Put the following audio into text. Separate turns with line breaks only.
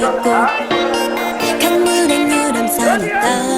떨고 강물에 유람선이 떠